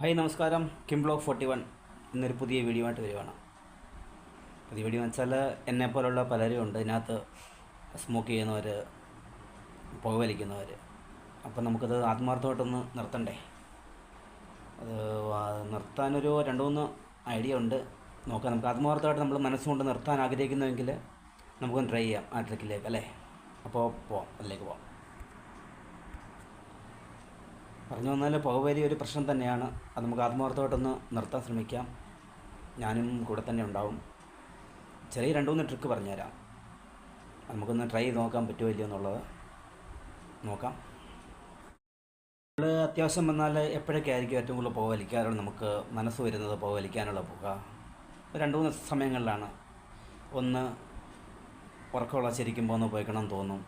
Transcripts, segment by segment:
Hi നമസ്കാരം. Kim blog forty one. ഇന്നൊരു പുതിയ വീഡിയോ ആയിട്ട് വരുവാണ്. പുതിയ വീഡിയോ എന്ന് വെച്ചാൽ എന്നെ പോലുള്ള പലരും ഉണ്ട്. ഇതിനകത്ത് സ്മോക്ക് ചെയ്യുന്നവർ പുകവലിക്കുന്നവർ അപ്പം നമുക്കത് ആത്മാർത്ഥമായിട്ടൊന്ന് നിർത്തണ്ടേ? അത് നിർത്താനൊരു രണ്ട് മൂന്ന് ഐഡിയ ഉണ്ട്. നോക്കാം. നമുക്ക് ആത്മാർത്ഥമായിട്ട് നമ്മൾ മനസ്സുകൊണ്ട് നിർത്താൻ ആഗ്രഹിക്കുന്നുവെങ്കിൽ നമുക്കൊന്ന് ട്രൈ ചെയ്യാം. ആ ട്രിക്കിലേക്ക് അല്ലേ? അപ്പോൾ പോവാം. അതിലേക്ക് പോവാം. പറഞ്ഞു വന്നാൽ പുകവലി ഒരു പ്രശ്നം തന്നെയാണ്. അത് നമുക്ക് ആത്മാർത്ഥമായിട്ടൊന്ന് നിർത്താൻ ശ്രമിക്കാം. ഞാനും കൂടെ തന്നെ ഉണ്ടാവും. ചെറിയ രണ്ട് മൂന്ന് ട്രിക്ക് പറഞ്ഞുതരാം. നമുക്കൊന്ന് ട്രൈ ചെയ്ത് നോക്കാൻ പറ്റുമോ ഇല്ലയോ എന്നുള്ളത് നോക്കാം. നമ്മൾ അത്യാവശ്യം വന്നാൽ എപ്പോഴൊക്കെ ആയിരിക്കും ഏറ്റവും കൂടുതൽ പുക വലിക്കാറുള്ള നമുക്ക് മനസ്സ് വരുന്നത് പുക വലിക്കാനുള്ള പുക. രണ്ട് മൂന്ന് സമയങ്ങളിലാണ്. ഒന്ന് ഉറക്കമുള്ള ശരിക്കും പോകുന്ന പോയിക്കണം തോന്നും.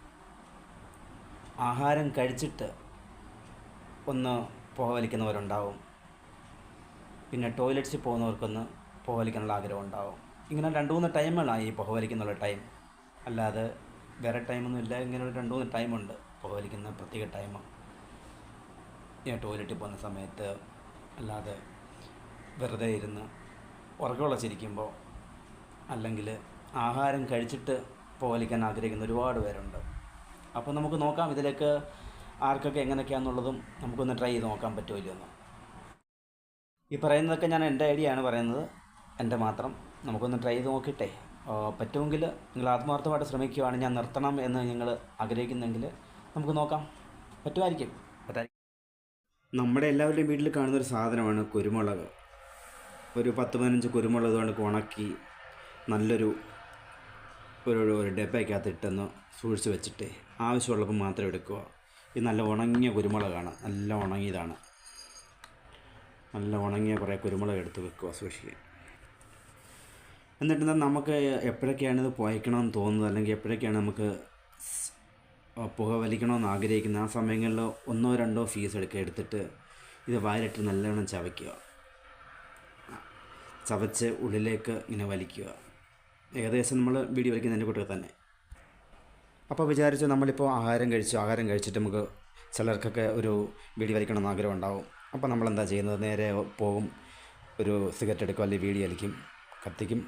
ആഹാരം കഴിച്ചിട്ട് ഒന്ന് പുകവലിക്കുന്നവരുണ്ടാവും പിന്നെ ടോയ്ലറ്റ്സിൽ പോകുന്നവർക്കൊന്ന് പുകവലിക്കാനുള്ള ആഗ്രഹം ഉണ്ടാവും ഇങ്ങനെ രണ്ട് മൂന്ന് ടൈമുകളാണ് ഈ പുകവലിക്കുന്നുള്ള ടൈം. അല്ലാതെ വേറെ ടൈമൊന്നും ഇല്ല. ഇങ്ങനെ ഒരു രണ്ട് മൂന്ന് ടൈമുണ്ട്. പുകവലിക്കുന്ന പ്രത്യേക ടൈം. ഞാൻ ടോയ്ലറ്റിൽ പോകുന്ന സമയത്ത് അല്ലാതെ വെറുതെ ഇരുന്ന് ഉറക്കമുള്ള ചിരിക്കുമ്പോൾ അല്ലെങ്കിൽ ആഹാരം കഴിച്ചിട്ട് പുകവലിക്കാൻ ആഗ്രഹിക്കുന്ന ഒരുപാട് പേരുണ്ട്. അപ്പോൾ നമുക്ക് നോക്കാം ഇതിലേക്ക് ആർക്കൊക്കെ എങ്ങനെയൊക്കെയാണെന്നുള്ളതും നമുക്കൊന്ന് ട്രൈ ചെയ്ത് നോക്കാൻ പറ്റുമല്ലോ ഒന്ന് ഈ പറയുന്നതൊക്കെ ഞാൻ എന്റെ ഐഡിയ ആണ് പറയുന്നത്. എന്റെ മാത്രം. നമുക്കൊന്ന് ട്രൈ ചെയ്ത് നോക്കിയിട്ടേ. പറ്റുമെങ്കിൽ നിങ്ങൾ ആത്മാർത്ഥമായിട്ട് ശ്രമിക്കുകയാണ് ഞാൻ നിർത്തണം എന്ന് നിങ്ങൾ ആഗ്രഹിക്കുന്നെങ്കിൽ നമുക്ക് നോക്കാം. പറ്റുമായിരിക്കും. പറ്റായിരിക്കും. നമ്മുടെ എല്ലാവരുടെയും വീട്ടിൽ കാണുന്ന ഒരു സാധനമാണ് കുരുമുളക്. ഒരു പത്ത് പതിനഞ്ച് കുരുമുളക് കൊണ്ട് ഉണക്കി നല്ലൊരു ഒരു ഒരു ഡബ്ബയ്ക്കകത്ത് ഇട്ടെന്ന് സൂക്ഷിച്ച് വെച്ചിട്ട് ആവശ്യമുള്ളപ്പോൾ മാത്രം എടുക്കുക. ഇത് നല്ല ഉണങ്ങിയ കുരുമുളകാണ്. നല്ല ഉണങ്ങിയതാണ്. നല്ല ഉണങ്ങിയ കുറേ കുരുമുളക് എടുത്ത് വെക്കുക സൂക്ഷിക്കുക. എന്നിട്ട് നമുക്ക് എപ്പോഴൊക്കെയാണ് ഇത് പുകയ്ക്കണമെന്ന് തോന്നുന്നത്? അല്ലെങ്കിൽ എപ്പോഴൊക്കെയാണ് നമുക്ക് പുക വലിക്കണമെന്ന് ആഗ്രഹിക്കുന്നത്? ആ സമയങ്ങളിൽ ഒന്നോ രണ്ടോ ഫീസ് എടുക്കുക എടുത്തിട്ട് ഇത് വായിലിട്ട് നല്ലവണ്ണം ചവയ്ക്കുക. ചവച്ച് ഉള്ളിലേക്ക് ഇങ്ങനെ വലിക്കുക. ഏകദേശം നമ്മൾ വീഡിയോ വലിക്കുന്നതിന്റെ കൂട്ടത്തിൽ തന്നെ. അപ്പോൾ വിചാരിച്ചു നമ്മളിപ്പോൾ ആഹാരം കഴിച്ചു ആഹാരം കഴിച്ചിട്ട് നമുക്ക് ചിലർക്കൊക്കെ ഒരു വീഡിയോ വലിക്കണമെന്ന് ആഗ്രഹം ഉണ്ടാവും. അപ്പോൾ നമ്മളെന്താ ചെയ്യുന്നത്? നേരെ പോകും ഒരു സിഗരറ്റ് എടുക്കും അല്ലെങ്കിൽ വീഡിയോ വലിക്കും കത്തിക്കും.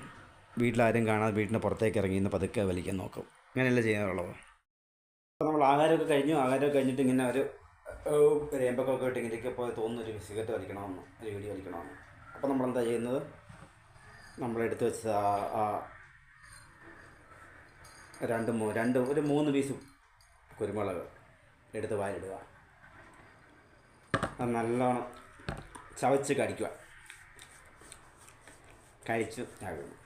വീട്ടിലാരും കാണാതെ വീടിന്റെ പുറത്തേക്ക് ഇറങ്ങി ഇന്ന് പതുക്കെ വലിക്കാൻ നോക്കും. അങ്ങനെയല്ല ചെയ്യാറുള്ളത്? അപ്പോൾ നമ്മൾ ആഹാരമൊക്കെ കഴിഞ്ഞു. ആഹാരമൊക്കെ കഴിഞ്ഞിട്ട് ഇങ്ങനെ ഒരു രേമ്പൊക്കെ ഇട്ട് ഇങ്ങനെയൊക്കെ പോയി തോന്നുന്നു ഒരു സിഗരറ്റ് വലിക്കണമെന്ന് ഒരു വീഡിയോ വലിക്കണമെന്ന്. അപ്പോൾ നമ്മളെന്താ ചെയ്യുന്നത്? നമ്മളെടുത്ത് വെച്ച ആ രണ്ട് രണ്ട് ഒരു മൂന്ന് പീസ് കുരുമുളക് എടുത്ത് വാരിടുക. അത് നല്ലോണം ചവച്ച് കടിക്കുക. കഴിച്ച് ആകുന്നു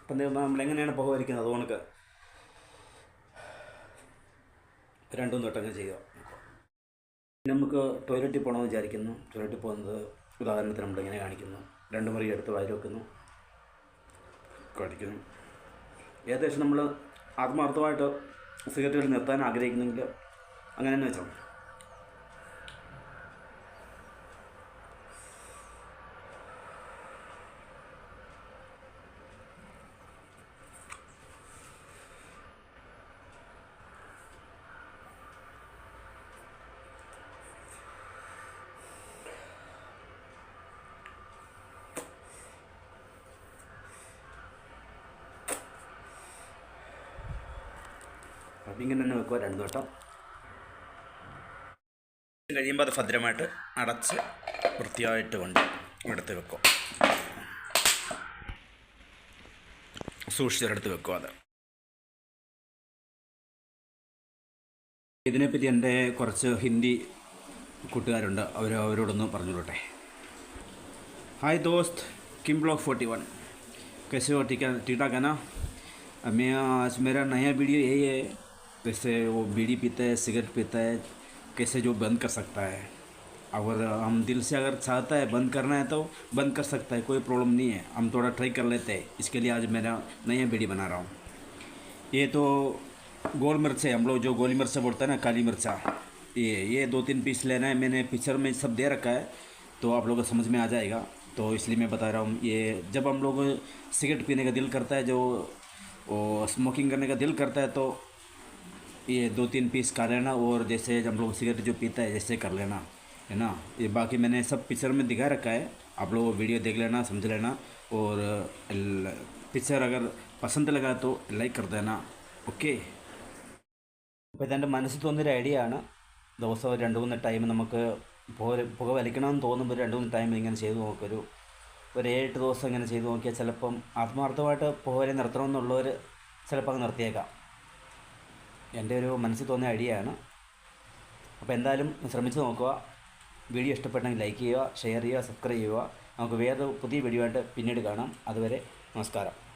അപ്പം നമ്മളെങ്ങനെയാണ് പുക വരിക്കുന്നത് അതുകൊണ്ട് രണ്ടും തൊട്ടങ്ങ് ചെയ്യുക. നമുക്ക് ടോയ്ലറ്റിൽ പോകണമെന്ന് വിചാരിക്കുന്നു. ടോയ്ലറ്റിൽ പോകുന്നത് ഉദാഹരണത്തിന് നമ്മളിങ്ങനെ കാണിക്കുന്നു. രണ്ട് മുറി എടുത്ത് വാരി വെക്കുന്നു. കടിക്കുന്നു ഏകദേശം നമ്മൾ ആത്മാർത്ഥമായിട്ട് സിഗരറ്റുകൾ നിർത്താൻ ആഗ്രഹിക്കുന്നെങ്കിൽ അങ്ങനെ തന്നെ വെച്ചോ അപ്പം ഇങ്ങനെ തന്നെ വെക്കുക രണ്ട് വട്ടം കഴിയുമ്പോൾ അത് ഭദ്രമായിട്ട് അടച്ച് വൃത്തിയായിട്ട് കൊണ്ട് എടുത്ത് വെക്കും സൂക്ഷിച്ചൊരിടത്ത് വെക്കുക അത് ഇതിനെപ്പറ്റി എൻ്റെ കുറച്ച് ഹിന്ദി കൂട്ടുകാരുണ്ട് അവർ അവരോടൊന്ന് പറഞ്ഞോട്ടെ हाय दोस्त किम ब्लॉग फोर्टी वन कैसे हो ठीक है ठीक ठाक है ना अब मैं आज मेरा नया वीडियो यही है कैसे वो बीड़ी पीता है, सिगरेट पीता है, कैसे जो बंद कर सकता है। अगर हम दिल से अगर चाहता है बंद करना है तो बंद कर सकता है, कोई प्रॉब्लम नहीं है। हम थोड़ा ट्राई कर लेते हैं। इसके लिए आज मेरा नया वीडियो बना रहा हूँ। ये तो गोल मिर्च है, हम लोग जो गोली मिर्चा बोलते हैं ना, काली मिर्चा। ये ये दो तीन पीस लेना है, मैंने पिक्चर में सब दे रखा है तो आप लोगों को समझ में आ जाएगा। तो इसलिए मैं बता रहा हूँ, ये जब हम लोग सिगरेट पीने का दिल करता है, जो स्मोकिंग करने का दिल करता है तो ये दो तीन पीस खा लेना और जैसे हम लोग सिगरेट जो पीता है जैसे कर लेना है ना ये बाकी मैंने सब पिक्चर में दिखा रखा है आप लोग वो वीडियो देख लेना समझ लेना और पिक्चर अगर पसंद लगा तो लाइक कर देना ओके അപ്പോൾ ഇതെൻ്റെ മനസ്സിൽ തോന്നിയൊരു ഐഡിയ ആണ് ദിവസവും രണ്ട് മൂന്ന് ടൈം നമുക്ക് പുക പുക വലിക്കണമെന്ന് തോന്നുമ്പോൾ രണ്ട് മൂന്ന് ടൈം ഇങ്ങനെ ചെയ്ത് നോക്കൊരു ഒരു ഏഴെട്ട് ദിവസം ഇങ്ങനെ ചെയ്ത് നോക്കിയാൽ ചിലപ്പം ആത്മാർത്ഥമായിട്ട് പുകവലി നിർത്തണമെന്നുള്ളവർ ചിലപ്പോൾ അങ്ങ് നിർത്തിയേക്കാം എന്റെ ഒരു മനസ്സിൽ തോന്നിയ ഐഡിയയാണ് അപ്പോൾ എന്തായാലും ശ്രമിച്ചു നോക്കുക. വീഡിയോ ഇഷ്ടപ്പെട്ടെങ്കിൽ ലൈക്ക് ചെയ്യുക ഷെയർ ചെയ്യുക സബ്സ്ക്രൈബ് ചെയ്യുക. നമുക്ക് വേറെ പുതിയ വീഡിയോ ആയിട്ട് പിന്നീട് കാണാം. അതുവരെ നമസ്കാരം.